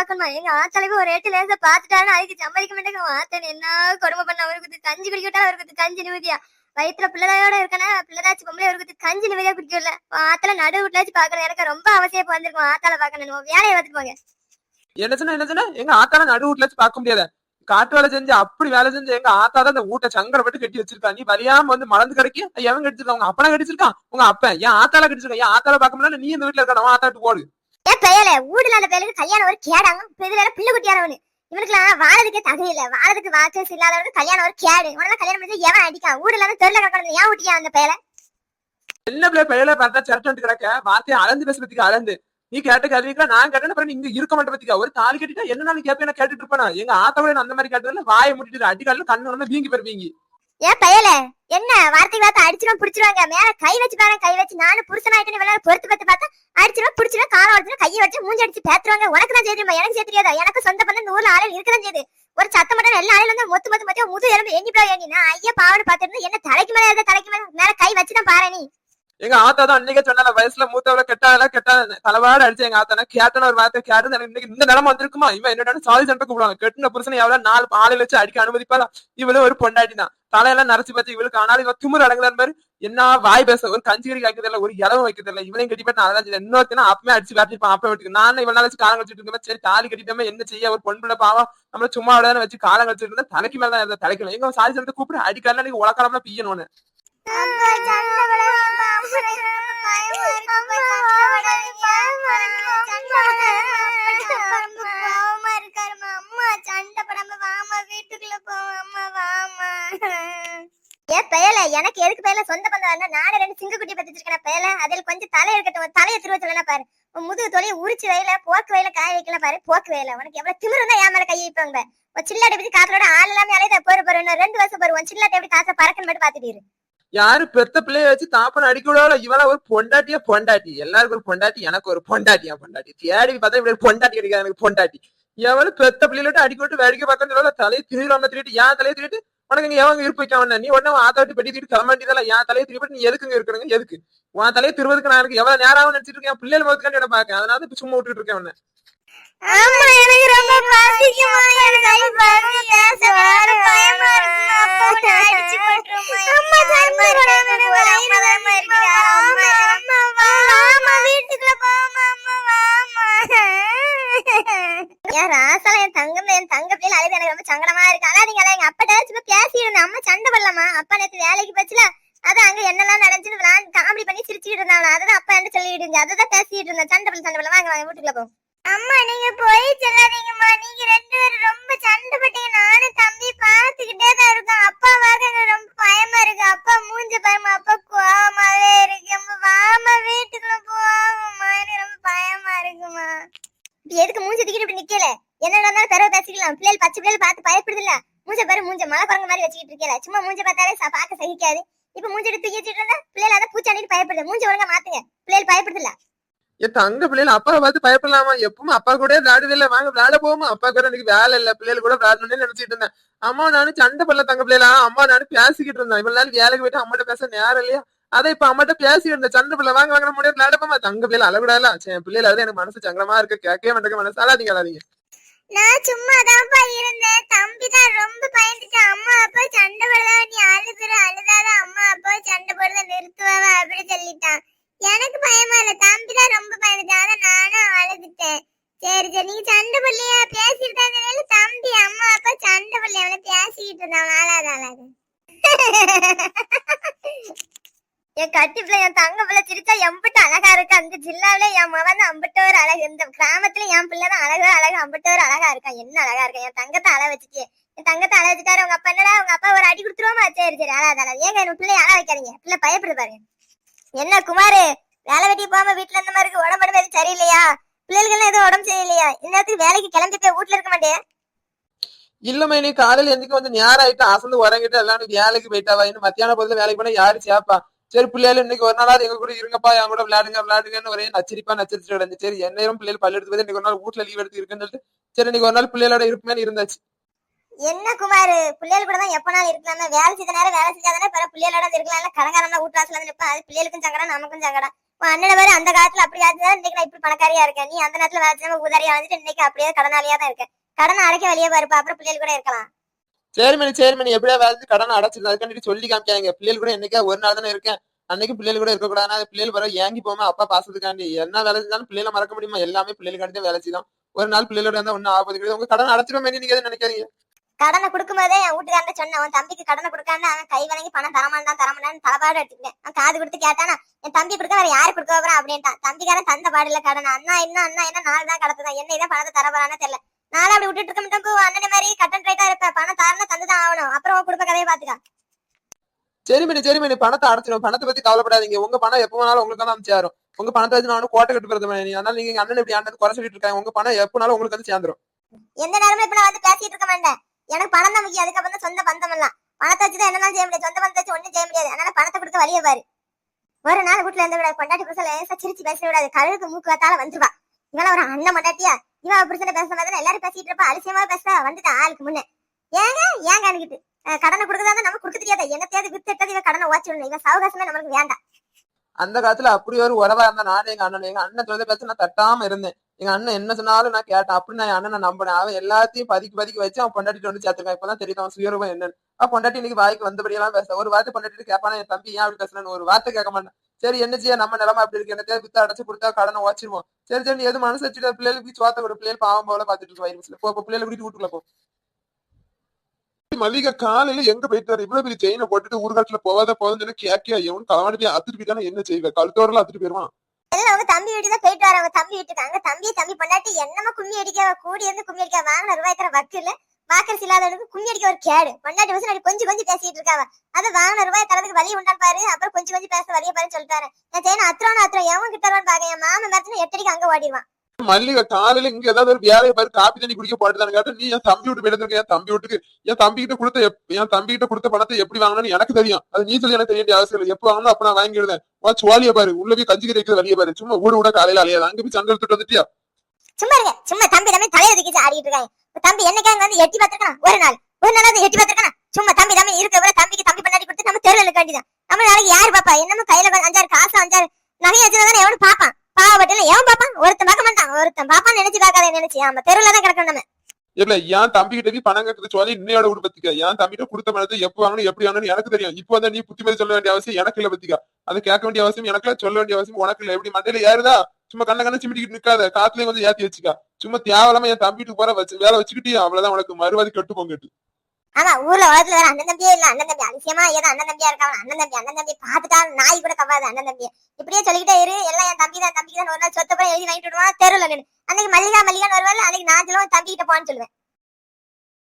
பாக்கணுமா எங்க ஆத்தாளுக்கு ஒரு ரேட்டு லேசா பாத்துட்டாருன்னு அதுக்கு சம்மதிக்க மாட்டேங்க ஆத்தன் என்ன கொடுமை பண்ண? அவருக்கு கஞ்சி குடிக்கட்டா அவருக்கு கஞ்சி நிம்மதியா? வயிற்றுல பிள்ளையோட இருக்கனா? பிள்ளைதாச்சு பொம்பளை அவருக்கு கஞ்சி நிம்மதியா குடிக்கல ஆத்தால நடு வீட்டுலாச்சு பாக்கணும் எனக்கு ரொம்ப அவசியம் வந்திருக்கும் ஆத்தால பாக்கணும் வேலையை பார்த்துட்டு போங்க. என்ன சொன்ன என்ன சொன்ன? எங்க ஆத்தால நடு வீட்டுல வச்சு பார்க்க முடியாத. காட்டு வேலை செஞ்சு அப்படி வேலை செஞ்சு எங்க ஆத்தா தான் ஊட்ட வீட்டை சங்கடப்பட்டு கட்டி வச்சிருக்கா. நீ வலியாம வந்து மலர்ந்து கிடைக்க எவன் கடிச்சிருக்கான் உங்க அப்பனா கடிச்சிருக்கான் உங்க அப்ப ஏன் ஆத்தால கடிச்சிருக்கான் ஏன் ஆத்தால பாக்க முடியல. நீ இந்த வீட்டுல இருக்க அவன் ஆத்தாட்டு போடு. ஏன் பெயல ஊடுல அந்த பெயலுக்கு கல்யாணம் ஒரு கேடாங்க இதுல பிள்ளை குட்டியானவனு இவனுக்குலாம் வாழதுக்கே தகுதி இல்ல. வாழதுக்கு வாக்கஸ் இல்லாதவனுக்கு கல்யாணம் ஒரு கேடு. உனக்கு கல்யாணம் பண்ணி எவன் அடிக்கான் ஊடுல இருந்து தெருல கிடக்கணும் ஏன் ஊட்டியா அந்த பெயல என்ன பிள்ளை பெயல பார்த்தா சரட்டு கிடக்க? வார்த்தையை அளந்து பேசுறதுக்கு அளந்து. நீ கேட்ட கேள்விக்கா நான் கேட்டேன் அப்புறம் நீங்க இருக்க மாட்டேன் பத்திக்கா? ஒரு தாலி கட்டிட்டா என்ன நாள் கேட்பேன் கேட்டுட்டு இருப்பேன்? எங்க ஆத்தவளை நான் அந்த மாதிரி கேட்டதுல வாயை முட்டிட்டு அடிக்கால கண்ணு வந்து வீங்கி பெறுவீங்க ஏன் பையல? என்ன? வார்த்தை வார்த்தை அடிச்சிடும் புடிச்சிருவாங்க. மேல கை வச்சு பாரு கை வச்சு. நானும் புருஷனாயிட்டு இவ்வளவு பொறுத்து பார்த்து பார்த்தா அடிச்சிடும் புடிச்சிடும் காலம் அடிச்சிடும் கையை வச்சு மூஞ்சி அடிச்சு பேத்துருவாங்க. உனக்கு தான் செய்யுமா எனக்கு செய்ய தெரியாதா? எனக்கு சொந்த பண்ண நூறு ஆளுகள் இருக்கதான் செய்யுது ஒரு சத்தம் மட்டும் எல்லா ஆளும் வந்து மொத்து மொத்து மொத்தம் முது எலும்பு எண்ணி போய் எண்ணி நான் ஐயா பாவனு பாத்துட்டு என்ன தலைக்கு மேல தலைக்கு மேல மேல கை வச்சு தான் பாரு நீ. எங்க ஆத்தா தான் அன்னைக்கே சொன்னால வயசுல மூத்தவள கெட்டால கெட்டா தலைவாட அடிச்சு எங்க ஆத்தானா கேட்டன ஒரு வார்த்தை கேட்டு எனக்கு இன்னைக்கு இந்த நிலம வந்திருக்குமா? இவன் என்னடா சாதி சண்டை கூப்பிடுவாங்க கெட்டின புருஷனை எவ்வளவு நாலு ஆளு வச்சு அடிக்க அனுமதிப்பாளா? இவளும் ஒரு பொண்டாட்டி தான். தலையெல்லாம் நரைச்சு பார்த்து இவளுக்கு ஆனாலும் இவன் திமுரு அடங்குதான் மாதிரி என்ன வாய் பேச ஒரு கஞ்சி கறி ஒரு இலவம் வைக்கிறதில்ல இவனையும் கட்டி நான் அதெல்லாம் இன்னொருத்தனா அப்பவே அடிச்சு விளையாடிப்பான் அப்ப வீட்டுக்கு நான் இவ்வளவு நாள் வச்சு காலம் கழிச்சிட்டு இருக்கேன் சரி தாலி கட்டிட்டோமே என்ன செய்ய? ஒரு பொண்ணு பிள்ளை பாவம். நம்மள சும்மா விடாத வச்சு காலம் கழிச்சிட்டு இருந்தா தலைக்கு மேல தான் இருந்தா தலைக்கல எங்க சாதி சண்டை கூப்பிட்டு அடிக்கலாம் நீங்க உலக்காலம்னா பியணும்னு எனக்கு எதுக்கு பேல சொந்த பந்தம் வந்தா நானே ரெண்டு சிங்க குட்டி பத்தி வச்சிருக்கேன் பேல அதில் கொஞ்சம் தலை இருக்கட்டும் ஒரு தலையை திருவ சொல்லலாம் பாரு. உன் முதுகு தொலையை உரிச்சு வயல போக்கு வயல காய வைக்கலாம் பாரு. போக்கு வயல. உனக்கு எவ்வளவு திமிரு இருந்தா என் மேல கை வைப்பாங்க ஒரு சில்லாட்டை பத்தி காத்தோட ஆள் எல்லாமே அலையுத போற போற இன்னும் ரெண்டு வருஷம் போற உன் சில்லாட்டை எப்படி காசை பறக்கன்னு மட்டும் பாத்துட்டு யாரு பெத்த பிள்ளைய வச்சு தாப்பன அடிக்க விடாத இவள ஒரு பொண்டாட்டியா? பொண்டாட்டி. எல்லாருக்கும் ஒரு பொண்டாட்டி எனக்கு ஒரு பொண்டாட்டியா பொண்டாட்டி. தேடி பார்த்தா இப்படி ஒரு பொண்டாட்டி கிடைக்காது எனக்கு பொண்டாட்டி. எவளு பெத்த பிள்ளையில அடிக்க விட்டு வேடிக்கை பார்க்கறது தலையை திருவிழாம திருட்டு ஏன் தலையை திருட்டு உனக்கு நீ எவங்க இருப்பு வைக்காம நீ உடனே ஆத்த விட்டு பெட்டி திருட்டு கிளம்ப என் தலையை திருப்பி நீ எதுக்குங்க இருக்கிறங்க எதுக்கு? உன் தலையை திருவதுக்கு நான் எனக்கு எவ்வளவு நேரம் ஆகும் நினைச்சிட்டு இருக்கேன்? பிள்ளைகள் முகத்துக்காண்டி என்ன பாக்கேன் அதனால சும்மா விட்டுட்டு இருக்கேன் உன்ன ஆமா எனக்கு ரொம்ப பசிக்குமா எனக்கு கை பசி பேச வேற பயமா இருக்குமா அப்பா உன்னை அடிச்சு போட்டுருமா அம்மா தர்மரோட அம்மா பயமா இருக்கு அம்மா அம்மா வா அம்மா வீட்டுக்குள்ள போமா அம்மா வாமா என் என் தங்கம் என் தங்க பிள்ளை அழுது எனக்கு ரொம்ப சங்கடமா இருக்கு. நீங்க எங்க அப்பா சும்மா பேசி இருந்தேன். அம்மா சண்டை பண்ணலாமா அப்பா நேத்து வேலைக்கு போச்சுல. அதான் அங்க என்னெல்லாம் நடந்துச்சுன்னு நான் காமெடி பண்ணி சிரிச்சுட்டு இருந்தாங்க. அதான் அப்பா என்ன சொல்லிட்டு இருந்துச்சு. அதுதான் பேசிட்டு இருந்தேன். சண்டை பண்ண சண்டை பண்ணல வாங்க வாங்க வீட்டுக்குள்ள போ. அம்மா நீங்க போய் சொல்லாதீங்க நிக்கல என்ன நடந்தாலும் தரவு பிள்ளைகள் பச்சை பிள்ளைகள் பார்த்து பயப்படுதுல மூஞ்ச பாரு மூஞ்ச. மழை குரங்கு மாதிரி வச்சுக்கிட்டு இருக்கல. சும்மா மூஞ்ச பார்த்தாலே பார்க்க சகிக்காது. இப்ப மூஞ்ச எடுத்து தூக்கி வச்சுட்டு பிள்ளைகள் அதை பூச்சாண்டிட்டு பயப்படுது. மூஞ்ச ஒழுங்கா மாத்துங்க. பிள்ளைகள் பயப்படுது இல்ல? என் தங்க பிள்ளைகள் அப்பா பார்த்து பயப்படலாமா? எப்பவும் அப்பா கூட விளையாடவே வாங்க விளையாட போமா அப்பா கூட எனக்கு வேலை இல்ல. பிள்ளைகள் கூட விளையாடணும்னு நினைச்சிட்டு இருந்தேன். அம்மா நானும் சண்டை பண்ணல தங்க பிள்ளைல அம்மா நானும் பேசிக்கிட்டு இருந்தேன். இவ்வளவு நாள் வேலைக்கு போயிட்டு அம்மாட்ட பேச நேரம் இல்லையா? அதை இப்ப அம்மாட்ட பேசிட்டு இருந்தேன். சண்டை பிள்ளை வாங்க வாங்க முடியாது விளையாட போமா தங்க பிள்ளைல அழக்கூடாதுல பிள்ளைல அது எனக்கு மனசு சங்கடமா இருக்கு. கேட்கவே மாட்டேங்க மனசு. அழாதீங்க அழாதீங்க. நான் சும்மா தான்ப்பா இருந்தேன். தம்பி தான் ரொம்ப பயந்துட்டு அம்மா அப்பா சண்டை போடுறதா நீ அழுதுற அழுதாதான் அம்மா அப்பா சண்டை போடுறத நிறுத்துவா அப்படின்னு சொல்லிட்டான். எனக்கு பயமா இல்ல. தம்பி தான் ரொம்ப பயந்துட்டான் அதான் நானும் அழுதுட்டேன். சரி சரி. நீங்க சண்டை போடலையா? பேசிட்டு இருந்ததுனால தம்பி அம்மா அப்பா சண்டை போடலையா? அவனை பேசிக்கிட்டு இருந்தான். ஆளாத ஆளாத கட்டிப்புல கட்டி என் தங்க பிள்ளை சிரிச்சா எம்பிட்டு அழகா இருக்கு? அந்த ஜில்லாவில என் மகன் அம்பிட்ட ஒரு அழகு. இந்த கிராமத்துல என் பிள்ளை தான் அழகா அழகு அம்பிட்ட ஒரு அழகா இருக்கான் என்ன அழகா இருக்கா? என் தங்கத்தை அழ வச்சுட்டு என் தங்கத்தை அழ வச்சுட்டாரு. உங்க அப்பா என்னடா உங்க அப்பா ஒரு அடி கொடுத்துருவோமா? சரி சரி அழாத அழாது. ஏங்க என் பிள்ளை அழ வைக்காதீங்க. பிள்ளை பயப்படுது பாருங்க. என்ன குமாரு வேலை வெட்டி போகாம வீட்டுல இருந்த மாதிரி இருக்கு. உடம்பு எதுவும் சரியில்லையா? பிள்ளைகள் எதுவும் உடம்பு சரியில்லையா? இன்னத்துக்கு வேலைக்கு கிளம்பி போய் வீட்டுல இருக்க மாட்டேன் இல்லம்மா நீ காலையில எந்திரிக்க வந்து நேரம் ஆயிட்டு அசந்து உறங்கிட்டு எல்லாரும் வேலைக்கு போயிட்டாவா? இன்னும் மத்தியான பொழுது வேலைக்கு போனா யாரு சேப்பா சரி பிள்ளைகள் இன்னைக்கு ஒரு நாளாவது எங்க கூட இருங்கப்பா என் கூட விளையாடுங்க விளையாடுங்கன்னு ஒரே நச்சரிப்பா நச்சரிச்சு கிடந்து சரி என்ன பிள்ளைகள் பள்ளி எடுத்து போய் இன்னைக்கு ஒரு நாள் வீட்டுல லீவ் எடுத்து இருக்குன்னு சொல்லிட்டு சரி இன்னைக்கு ஒரு நாள் பிள்ளைகளோட இருப்பேன்னு இருந்தாச்சு. என்ன குமார் பிள்ளைகள் கூட தான் எப்ப நாள் இருக்கலாம் வேலை செய்த நேரம் வேலை செஞ்சாதானே பிற பிள்ளைகளோட இருக்கலாம் இல்ல கடங்காரம்னா வீட்டு வாசல வந்து அது பிள்ளைகளுக்கும் சங்கடம் நமக்கும் சங்கடம். உன் அண்ணனை வேற அந்த காலத்துல அப்படி ஆச்சுதான் இன்னைக்கு நான் இப்படி பணக்காரியா இருக்கேன். நீ அந்த நேரத்துல வேலை உதாரியா வந்துட்டு இன்னைக்கு அப்படியே கடனாளியா தான் இருக்கேன். கடன் அடைக்க வெளியே பாருப்பா அப்புறம் பிள்ளைகள் கூட இருக்கலாம். சரி மணி சரி எப்படியா வேலை கடனை அடைச்சிருந்தா? அதுக்காண்டி சொல்லி காமிக்காங்க பிள்ளைகள் கூட என்னைக்கா ஒரு நாள் தானே இருக்கேன். அன்னைக்கு பிள்ளைகள் கூட இருக்கக்கூடாது பிள்ளைகள் வர ஏங்கி போமா அப்பா பாசத்துக்காண்டி. என்ன வேலை செஞ்சாலும் பிள்ளைகளை மறக்க முடியுமா? எல்லாமே பிள்ளைகளுக்காண்டி தான் வேலை செய்யும் ஒரு நாள் பிள்ளைகளோட இருந்தா ஒன்னும் ஆபத்து கிடையாது. உங்க கடன் அடைச்சிடும் நீங்க நினைக்காதீங்க. கடனை கொடுக்கும்போதே என் வீட்டுக்காரன் சொன்னேன். அவன் தம்பிக்கு கடனை கொடுக்காம அவன் கை வணங்கி பணம் தரமாட்டான் தரமாட்டான்னு தலைப்பாடு எடுத்துக்கிட்டேன். அவன் காது கொடுத்து கேட்டானா என் தம்பி கொடுக்க வேற யாரு கொடுக்க போறான் அப்படின்ட்டான். தம்பிக்காரன் தந்த பாடில கடன். அண்ணா என்ன அண்ணா என்ன நாள் தான் கடத்துதான். என்ன இதான் பணத்தை தர போறான்னு தெரியல. நானும் அப்படி விட்டுட்டு இருக்க மாட்டேன். கதையை பாத்துக்கா. சரி மணி சரி மணி பணத்தை அடைச்சிடும் பணத்தை பத்தி கவலைப்படாதீங்க. உங்க பணம் எப்ப வேணாலும் உங்களுக்கு தான் சேரும். உங்க பணத்தை வச்சு நான் கோட்டை கட்டு போறது மணி அதனால நீங்க அண்ணன் இப்படி ஆண்டது குறை சொல்லிட்டு இருக்காங்க. உங்க பணம் எப்பனாலும் உங்களுக்கு வந்து சேர்ந்துரும். எந்த நேரமும் இப்ப நான் வந்து பேசிட்டு இருக்க மாட்டேன். எனக்கு பணம் தான் முக்கியம். அதுக்கப்புறம் தான் சொந்த பந்தம் எல்லாம். பணத்தை வச்சுதான் என்னெல்லாம் செய்ய முடியாது. சொந்த பந்தத்தை வச்சு ஒண்ணும் செய்ய முடியாது. அதனால பணத்தை கொடுக்க வழியை பாரு. ஒரு நாள் வீட்டுல இருந்து விட கொண்டாட்டி புருஷன் லேசா சிரிச்சு பேச விடாது. கழுவுக்கு மூக்கு வத்தால வந்துருவா. இவள ஒரு அண்ணன் மண்டாட்டியா இவன் புருஷனை பேசுற மாதிரி தான் எல்லாரும் பேசிட்டு இருப்பா. அலட்சியமா பேசுறா. வந்துட்டா ஆளுக்கு முன்ன. ஏங்க? ஏங்க அனுக்கிட்டு கடனை கொடுக்கறதா நம்ம கொடுக்க தெரியாத? என்னத்தையாவது வித்து இவன் கடனை ஓச்சிடணும் இவன் சவகாசமே நம்மளுக்கு வேண்டாம். அந்த காலத்துல அப்படி ஒரு உறவா இருந்தா நானும் எங்க அண்ணன். எங்க அண்ணன் சொல்றத பேச நான் தட்டாம இருந்தேன். எங்க அண்ணன் என்ன சொன்னாலும் நான் கேட்டேன். அப்படி நான் அண்ணன் அண்ணனை நம்பினேன். அவன் எல்லாத்தையும் பதுக்கி பதுக்கி வச்சு அவன் பொண்டாட்டிட்டு வந்து சேர்த்துருக்கான் இப்பதான் தெரியும் அவன் சுயரூபம் என்னன்னு. அவன் பொண்டாட்டி இன்னைக்கு வாய்க்கு வந்தபடியெல்லாம் பேச. ஒரு வார்த்தை பொண்டாட்டிட்டு கேட்பானா என் தம்பி ஏன் அப்படி பேசுறேன்னு? ஒரு வார்த்தை கேட்க மாட்டேன். சரி என்ன செய்ய? நம்ம நிலமா அப்படி இருக்கு. என்ன வித்து அடைச்சு கொடுத்தா கடனை உடச்சிருவோம். சரி சரி எது மனசு வச்சுட்டு பிள்ளைகளுக்கு சோத்த ஒரு பிள்ளைகள் பாவம் போல பாத்துட்டு இருக்கு. வயிறு போ. பிள்ளைகளை வீட்டு வீட்டுக்குள்ள போ. மல்லிகை காலையில எங்க போயிட்டு இவ்வளவு பெரிய செயினை போட்டுட்டு ஊர்காட்டுல போவாத போதுன்னு சொல்லி கேக்கியா எவன் களவாடி போய் அத்துட்டு போயிட்டானா? என்ன செய்வ? கழுத்தோரல அத்துட்டு போயிருவான். அவங்க தம்பி வீட்டுக்கு தான் போயிட்டு வர தம்பி வீட்டுக்கு அங்க தம்பி தம்பி பொண்டாட்டி என்னமா கும்மி அடிக்க கூடி இருந்து கும்மி அடிக்க வாங்கின ரூபாய்க்கிற வக்கு இல்ல வாக்கரிசி இல்லாதவனுக்கு கும்மி அடிக்க ஒரு கேடு. பொண்டாட்டி வச்சு கொஞ்சம் கொஞ்சம் பேசிட்டு இருக்காவ. அது வாங்கின ரூபாய் தரதுக்கு வழி உண்டான் பாரு. அப்புறம் கொஞ்சம் கொஞ்சம் பேச வழிய பாருன்னு சொல்லிட்டாரு. நான் செய்யணும் அத்திரம் அத்திரம் எவன் கிட்ட வருவான்னு பாக்க என் மாமன் மேட்ச்னு எட்டடிக்கு அங்க ஓடிடுவான். மல்லிகை காலையில இங்க ஏதாவது ஒரு வேலையை பாரு காப்பி தண்ணி குடிக்க போட்டுதான் கேட்டு நீ என் தம்பி விட்டு போயிருந்திருக்க என் தம்பி வீட்டுக்கு என் தம்பி கிட்ட கொடுத்த என் தம்பி கிட்ட கொடுத்த பணத்தை எப்படி வாங்கணும்னு எனக்கு தெரியும். அது நீ சொல்லி எனக்கு தெரிய வேண்டிய அவசியம் இல்லை. எப்ப வாங்கணும் அப்ப நான் வாங்கிடுதேன் வா சுவாலிய பாரு உள்ள போய் கஞ்சி கிடைக்கிறது வெளியே பாரு. சும்மா ஊடு கூட காலையில அலையாது. அங்க போய் சண்டை எடுத்துட்டு வந்துட்டியா? சும்மா இருங்க. சும்மா தம்பி தம்பி தலையில தூக்கி ஆடிட்டு இருக்காங்க. தம்பி என்னைக்காங்க வந்து எட்டி பார்த்திருக்கான்? ஒரு நாள். ஒரு நாள் எட்டி பார்த்திருக்கானா? சும்மா தம்பி தம்பி இருக்க விட தம்பிக்கு தம்பி பண்ணாடி கொடுத்து நம்ம தெருவில் இருக்க வேண்டியதான் நம்ம நாளைக்கு யாரு பாப்பா? என்னமோ கையில அஞ்சாறு காசு அஞ்சாறு நகை வச்சுதானே எவனும் பாப்பான்? பாவப்பட்டு ஏன் பாப்பான் ஒருத்தன் பார்க்க மாட்டான். ஒருத்தன் பாப்பான்னு நினைச்சு பார்க்காத நினைச்சு? ஆமா தெருவில் தான் கிடக்கும் நம்ம. இல்ல என் தம்பி கிட்ட போய் பணம் கட்டுறது சொல்லி இன்னையோட கூட என் தம்பி கிட்ட கொடுத்த பணத்தை எப்ப வாங்கணும் எப்படி வாங்கணும் எனக்கு தெரியும். இப்போ வந்து நீ புத்திமதி சொல்ல வேண்டிய அவசியம் எனக்கு இல்ல பத்திக்கா. அதை கேட்க வேண்டிய அவசியம் எனக்கு இல்ல, சொல்ல வேண்டிய அவசியம் உனக்கு இல்ல. எப்படி மண்டையில ஏறுதா? சும்மா கண்ண கண்ண சிமிட்டிக்கிட்டு நிக்காத. காத்துலயும் கொஞ்சம் ஏத்தி வச்சுக்கா. சும்மா தேவையில்லாம என் தம்பிட்டு போற வச்சு வேலை வச்சுக்கிட்டே அவ்வளவுதான். உனக்கு மறுவாதி கெட்டு போங்கிட்டு. ஆமா ஊர்ல உலகத்துல வேற அண்ணன் தம்பியே இல்ல. அண்ணன் தம்பி அதிசயமா ஏதோ அண்ணன் தம்பியா இருக்காங்க அண்ணன் தம்பி அண்ணன் தம்பி பாத்துட்டா நாய் கூட கவாது அண்ணன் தம்பி. இப்படியே சொல்லிக்கிட்டே இரு. எல்லாம் என் தம்பி தான் தம்பி தான் ஒரு நாள் சொத்த போய் எழுதி வாங்கிட்டு விடுவான் தெருவில் நின்று அன்னைக்கு மல்லிகா மல்லிகான்னு வருவாள் அன்னைக்கு நான் சொல்லுவேன் தம்பி கிட்ட போன்னு சொல்லுவேன்.